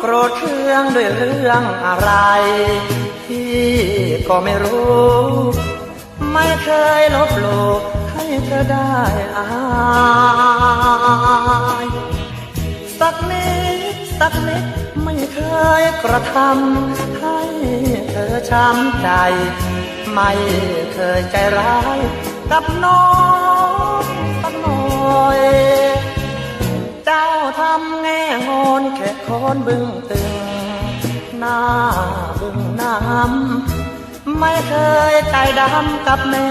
โกรธเคืองด้วยเรื่องอะไร พี่ก็ไม่รู้ ไม่เคยลบหลู่ให้เธอได้อายสักนิดสักนิดไม่เคยกระทำให้เธอช้ำใจ ไม่เคยใจร้ายกับน้องสักหน่อย ทำแง่งอนแค่คนบึ้งตึง หน้าบึ้งน้ำไม่เคยใจดำกับแม่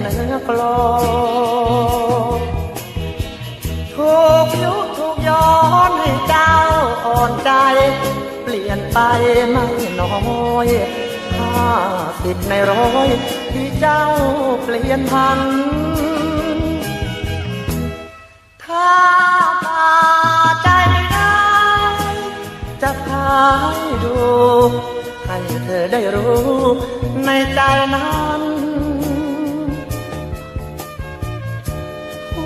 เนื้อกลอถูกยุถูกย้อนให้เจ้าอ่อนใจ เปลี่ยนไปไม่น้อยห้าสิบในร้อยที่เจ้าเปลี่ยนพันถ้า รู้ในใจนั้น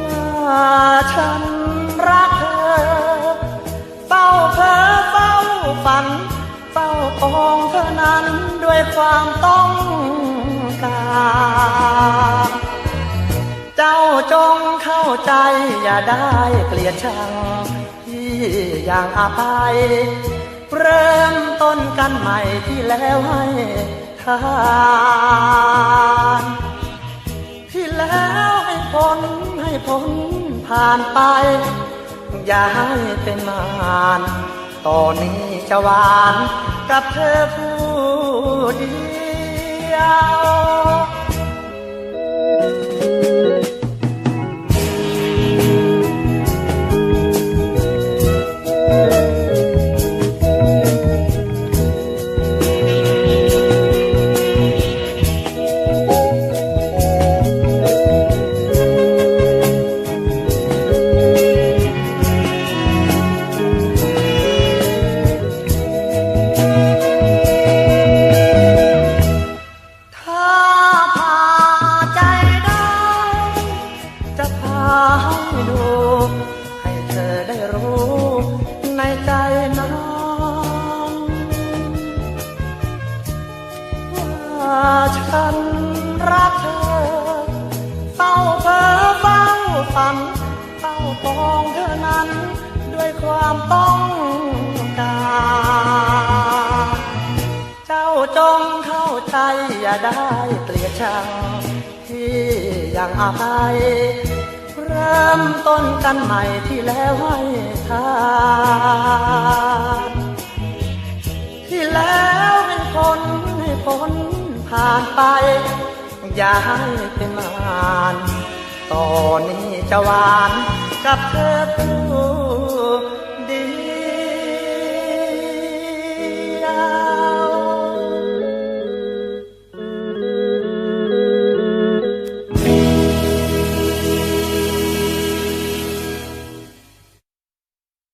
ว่าฉันรักเธอเฝ้าเพ้อเฝ้าฝันเฝ้าปองเธอนั้นด้วยความต้องการเจ้าจงเข้าใจอย่าได้เกลียดชังที่อย่างอภัย เริ่มต้นกันใหม่ที่แล้วให้ทานที่แล้วให้พ้นให้พ้นผ่านไป อย่าให้เป็นมานตอนนี้จะหวานกับเธอผู้เดียว ใจนั้นว่าฉันรักเธอเฝ้าเพ้อเฝ้าฝันเฝ้าปองเธอนั้น ด้วยความต้องการเจ้าจงเข้าใจอย่าได้เกลียดชังที่ยังอาภัย เริ่มต้นกันใหม่ที่แล้วให้ทานที่แล้วเป็นคนให้พ้นผ่านไป อย่าให้เป็นมานตอนนี้จะหวานกับเธอ